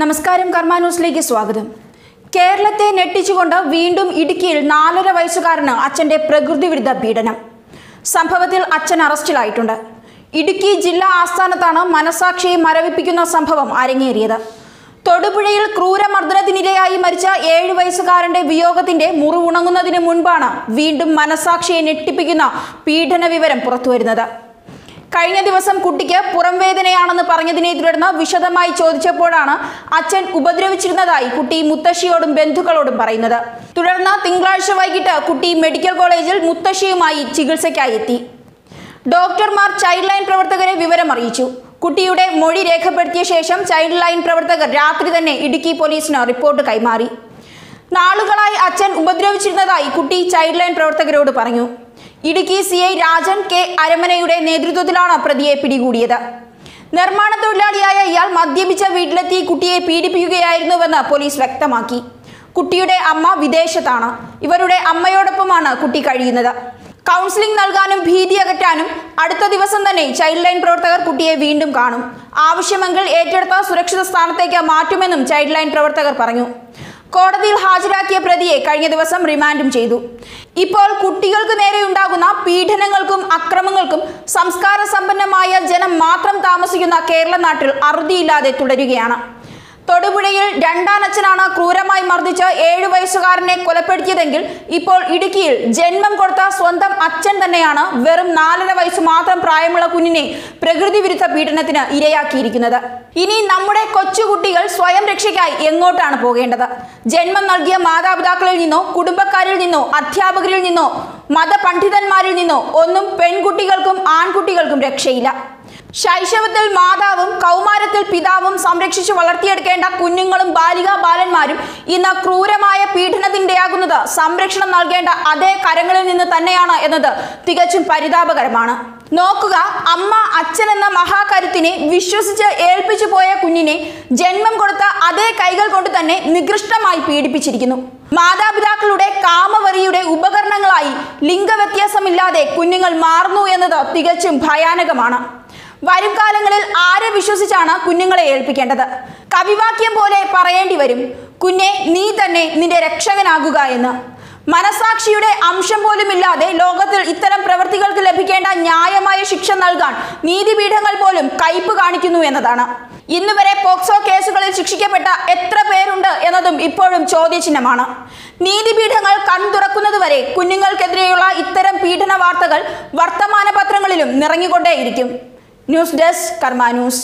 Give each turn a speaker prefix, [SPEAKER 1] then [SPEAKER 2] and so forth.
[SPEAKER 1] നമസ്കാരം കർമ്മ ന്യൂസിലേക്ക് സ്വാഗതം. കേരളത്തെ ഞെട്ടിച്ചുകൊണ്ട് വീണ്ടും ഇടുക്കിയിൽ നാലര വയസ്സുകാരന് അച്ഛന്റെ പ്രകൃതി വിരുദ്ധ പീഡനം. സംഭവത്തിൽ അച്ഛൻ അറസ്റ്റിലായിട്ടുണ്ട്. ഇടുക്കി ജില്ലാ ആസ്ഥാനത്താണ് മനസാക്ഷിയെ മരവിപ്പിക്കുന്ന സംഭവം അരങ്ങേറിയത്. തൊടുപുഴയിൽ ക്രൂരമർദ്ദനത്തിനിരയായി മരിച്ച ഏഴു വയസ്സുകാരന്റെ വിയോഗത്തിന്റെ മുറിവുണങ്ങുന്നതിന് മുൻപാണ് വീണ്ടും മനസാക്ഷിയെ ഞെട്ടിപ്പിക്കുന്ന പീഡന വിവരം പുറത്തുവരുന്നത്. കഴിഞ്ഞ ദിവസം കുട്ടിക്ക് പുറംവേദനയാണെന്ന് പറഞ്ഞതിനെ തുടർന്ന് വിശദമായി ചോദിച്ചപ്പോഴാണ് അച്ഛൻ ഉപദ്രവിച്ചിരുന്നതായി കുട്ടി മുത്തശ്ശിയോടും ബന്ധുക്കളോടും പറയുന്നത്. തുടർന്ന് തിങ്കളാഴ്ച വൈകിട്ട് കുട്ടി മെഡിക്കൽ കോളേജിൽ മുത്തശ്ശിയുമായി ചികിത്സയ്ക്കായി എത്തി ഡോക്ടർമാർ ചൈൽഡ് ലൈൻ പ്രവർത്തകരെ വിവരം അറിയിച്ചു കുട്ടിയുടെ മൊഴി രേഖപ്പെടുത്തിയ ശേഷം ചൈൽഡ് ലൈൻ പ്രവർത്തകർ രാത്രി തന്നെ ഇടുക്കി പോലീസിന് റിപ്പോർട്ട് കൈമാറി. നാളുകളായി അച്ഛൻ ഉപദ്രവിച്ചിരുന്നതായി കുട്ടി ചൈൽഡ് ലൈൻ പ്രവർത്തകരോട് പറഞ്ഞു. Idukki C I Rajan K അരമനയുടെ നേതൃത്വത്തിലാണ് പ്രതിയെ പിടികൂടിയത്. നിർമ്മാണ തൊഴിലാളിയായ ഇയാൾ മദ്യപിച്ച വീട്ടിലെത്തി കുട്ടിയെ പീഡിപ്പിക്കുകയായിരുന്നുവെന്ന് പോലീസ് വ്യക്തമാക്കി. കുട്ടിയുടെ അമ്മ വിദേശത്താണ്. ഇവരുടെ അമ്മയോടൊപ്പമാണ് കുട്ടി കഴിയുന്നത്. കൗൺസിലിംഗ് നൽകാനും ഭീതി അകറ്റാനും അടുത്ത ദിവസം തന്നെ ചൈൽഡ് ലൈൻ പ്രവർത്തകർ കുട്ടിയെ വീണ്ടും കാണും. ആവശ്യമെങ്കിൽ ഏറ്റെടുത്ത സുരക്ഷിത സ്ഥാനത്തേക്ക് മാറ്റുമെന്നും ചൈൽഡ് ലൈൻ പ്രവർത്തകർ പറഞ്ഞു. കോടതിയിൽ ഹാജരാക്കിയ പ്രതിയെ കഴിഞ്ഞ ദിവസം റിമാൻഡും ചെയ്തു. ഇപ്പോൾ കുട്ടികൾക്ക് നേരെ ഉണ്ടാകുന്ന പീഡനങ്ങൾക്കും അക്രമങ്ങൾക്കും സംസ്കാര സമ്പന്നമായ ജനം മാത്രം താമസിക്കുന്ന കേരള നാട്ടിൽ അറുതിയില്ലാതെ തുടരുകയാണ്. തൊടുപുഴയിൽ രണ്ടാനച്ഛനാണ് ക്രൂരമായി മർദ്ദിച്ച് ഏഴു വയസ്സുകാരനെ കൊലപ്പെടുത്തിയതെങ്കിൽ ഇപ്പോൾ ഇടുക്കിയിൽ ജന്മം കൊടുത്ത സ്വന്തം അച്ഛൻ തന്നെയാണ് വെറും നാലര വയസ്സ് മാത്രം പ്രായമുള്ള കുഞ്ഞിനെ പ്രകൃതി വിരുദ്ധ പീഡനത്തിന് ഇരയാക്കിയിരിക്കുന്നത്. ഇനി നമ്മുടെ കൊച്ചുകുട്ടികൾ സ്വയം രക്ഷയ്ക്കായി എങ്ങോട്ടാണ് പോകേണ്ടത്? ജന്മം നൽകിയ മാതാപിതാക്കളിൽ നിന്നോ കുടുംബക്കാരിൽ നിന്നോ അധ്യാപകരിൽ നിന്നോ മതപണ്ഡിതന്മാരിൽ നിന്നോ ഒന്നും പെൺകുട്ടികൾക്കും ആൺകുട്ടികൾക്കും രക്ഷയില്ല. ശൈശവത്തിൽ മാതാവും കൗമാരത്തിൽ പിതാവും സംരക്ഷിച്ചു വളർത്തിയെടുക്കേണ്ട കുഞ്ഞുങ്ങളും ബാലികാ ബാലന്മാരും ഇന്ന് ക്രൂരമായ പീഡനത്തിന്റെയാകുന്നത് സംരക്ഷണം നൽകേണ്ട അതേ കരങ്ങളിൽ നിന്ന് തന്നെയാണ് എന്നത് തികച്ചും പരിതാപകരമാണ്. നോക്കുക അമ്മ അച്ഛൻ എന്ന മഹാകരുത്തിനെ വിശ്വസിച്ച് ഏൽപ്പിച്ചു പോയ കുഞ്ഞിനെ ജന്മം കൊടുത്ത അതേ കൈകൾ കൊണ്ട് തന്നെ നികൃഷ്ടമായി പീഡിപ്പിച്ചിരിക്കുന്നു. മാതാപിതാക്കളുടെ കാമവറിയുടെ ഉപകരണങ്ങളായി ലിംഗവ്യത്യാസമില്ലാതെ കുഞ്ഞുങ്ങൾ മാറുന്നു എന്നത് തികച്ചും ഭയാനകമാണ്. വരും കാലങ്ങളിൽ ആരെ വിശ്വസിച്ചാണ് കുഞ്ഞുങ്ങളെ ഏൽപ്പിക്കേണ്ടത്? കവിവാക്യം പോലെ പറയേണ്ടി വരും. കുഞ്ഞെ നീ തന്നെ നിന്റെ രക്ഷകനാകുക എന്ന്. മനസാക്ഷിയുടെ അംശം പോലുമില്ലാതെ ലോകത്തിൽ ഇത്തരം പ്രവൃത്തികൾക്ക് ലഭിക്കേണ്ട ന്യായമായ ശിക്ഷ നൽകാൻ നീതിപീഠങ്ങൾ പോലും കയ്പ് കാണിക്കുന്നു എന്നതാണ്. ഇന്ന് വരെ പോക്സോ കേസുകളിൽ ശിക്ഷിക്കപ്പെട്ട എത്ര പേരുണ്ട് എന്നതും ഇപ്പോഴും ചോദ്യചിഹ്നമാണ്. നീതിപീഠങ്ങൾ കൺതുറക്കുന്നതുവരെ കുഞ്ഞുങ്ങൾക്കെതിരെയുള്ള ഇത്തരം പീഡന വാർത്തകൾ വർത്തമാന പത്രങ്ങളിലും നിറഞ്ഞുകൊണ്ടേയിരിക്കും. ന്യൂസ് ഡെസ്ക് കർമ്മ ന്യൂസ്